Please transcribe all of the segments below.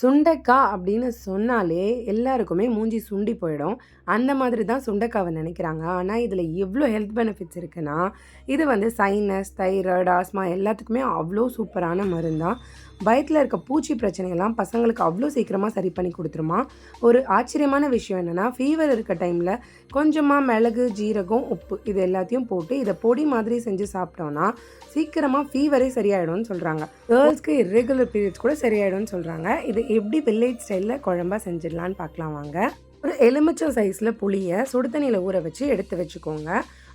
சுண்டைக்காய் அப்படின்னு சொன்னாலே எல்லாருக்குமே மூஞ்சி சுண்டி போயிடும். அந்த மாதிரி தான் சுண்டைக்காவை நினைக்கிறாங்க. ஆனால் இதில் எவ்வளோ ஹெல்த் பெனிஃபிட்ஸ் இருக்குன்னா இது வந்து சைனஸ் தைராய்டு ஆஸ்மா எல்லாத்துக்குமே அவ்வளோ சூப்பரான மருந்தான் பயத்தில் இருக்க பூச்சி பிரச்சனைகள்லாம் பசங்களுக்கு அவ்வளோ சீக்கிரமாக சரி பண்ணி கொடுத்துருமா. ஒரு ஆச்சரியமான விஷயம் என்னென்னா ஃபீவர் இருக்க டைமில் கொஞ்சமாக மிளகு ஜீரகம் உப்பு இது எல்லாத்தையும் போட்டு இதை பொடி மாதிரி செஞ்சு சாப்பிட்டோன்னா சீக்கிரமாக ஃபீவரே சரியாயிடும்னு சொல்கிறாங்க கேர்ள்ஸ்க்கு இரெகுலர் பீரியட்ஸ் கூட சரியாயிடும்னு சொல்கிறாங்க இது எப்படி வில்லேஜ் ஸ்டைலில் குழம்பா செஞ்சிடலான்னு பார்க்கலாம் வாங்க. ஒரு எலுமிச்சம் சைஸில் புளியை சுடு தண்ணியில் ஊற வச்சு எடுத்து வச்சுக்கோங்க.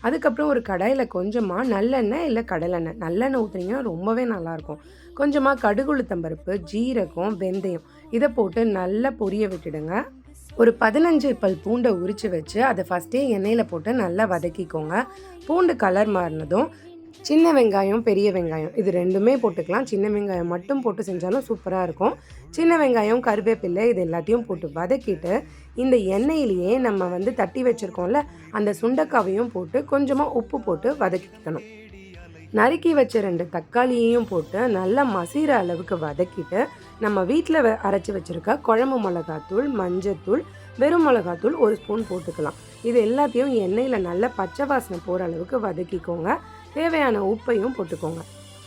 அதுக்கப்புறம் ஒரு கடாயில் கொஞ்சமாக நல்லெண்ணெய் இல்லை கடலெண்ணெய். நல்லெண்ணெய் ஊற்றுனீங்கன்னா ரொம்பவே நல்லாயிருக்கும். கொஞ்சமாக கடுகுளுத்தம்பருப்பு ஜீரகம் வெந்தயம் இதை போட்டு நல்லா பொரிய விட்டுடுங்க. ஒரு பதினஞ்சு பல் பூண்டை உரித்து வச்சு அதை ஃபஸ்ட்டே எண்ணெயில் போட்டு நல்லா வதக்கிக்கோங்க. பூண்டு கலர் மாறினதும் சின்ன வெங்காயம் பெரிய வெங்காயம். இது ரெண்டுமே போட்டுக்கலாம். சின்ன வெங்காயம் மட்டும் போட்டு செஞ்சாலும் சூப்பராக இருக்கும். சின்ன வெங்காயம் கருவேப்பிலை இது எல்லாத்தையும் போட்டு வதக்கிட்டு இந்த எண்ணெயிலேயே நம்ம வந்து தட்டி வச்சுருக்கோம்ல அந்த சுண்டக்காவையும் போட்டு கொஞ்சமாக உப்பு போட்டு வதக்கிக்கணும். நறுக்கி வச்ச ரெண்டு தக்காளியையும் போட்டு நல்லா மசீர அளவுக்கு வதக்கிட்டு நம்ம வீட்டில் அரைச்சி வச்சுருக்க குழம்பு மிளகாத்தூள் மஞ்சத்தூள் வெறும் மிளகாத்தூள் ஒரு ஸ்பூன் போட்டுக்கலாம். இது எல்லாத்தையும் எண்ணெயில் நல்லா பச்சை வாசனை போகிற அளவுக்கு வதக்கிக்கோங்க. தேவையான உப்பையும் போட்டுக்கோங்க.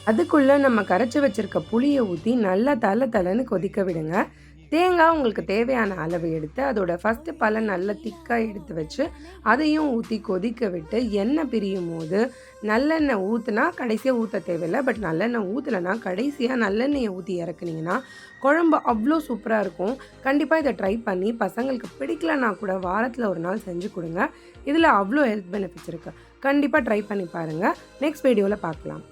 அதுக்குள்ளே நம்ம கரைச்சி வச்சுருக்க புளியை ஊற்றி நல்லா தலை தலைன்னு கொதிக்க விடுங்க. தேங்காய் உங்களுக்கு தேவையான அளவு எடுத்து அதோட ஃபஸ்ட்டு பழம் நல்ல திக்காக எடுத்து வச்சு அதையும் ஊற்றி கொதிக்க விட்டு எண்ணெய் பிரியும் போது நல்லெண்ணெய் ஊற்றுனா கடைசியாக ஊற்ற தேவையில்லை பட் நல்லெண்ணெய் ஊற்றலைன்னா கடைசியாக நல்லெண்ணெயை ஊற்றி இறக்குனீங்கன்னா குழம்பு அவ்வளோ சூப்பராக இருக்கும். கண்டிப்பாக இதை ட்ரை பண்ணி பசங்களுக்கு பிடிக்கலனா கூட வாரத்தில் ஒரு நாள் செஞ்சு கொடுங்க. இதில் அவ்வளோ ஹெல்த் பெனிஃபிட்ஸ் இருக்குது கண்டிப்பாக ட்ரை பண்ணி பாருங்கள் நெக்ஸ்ட் வீடியோவில் பார்க்கலாம்.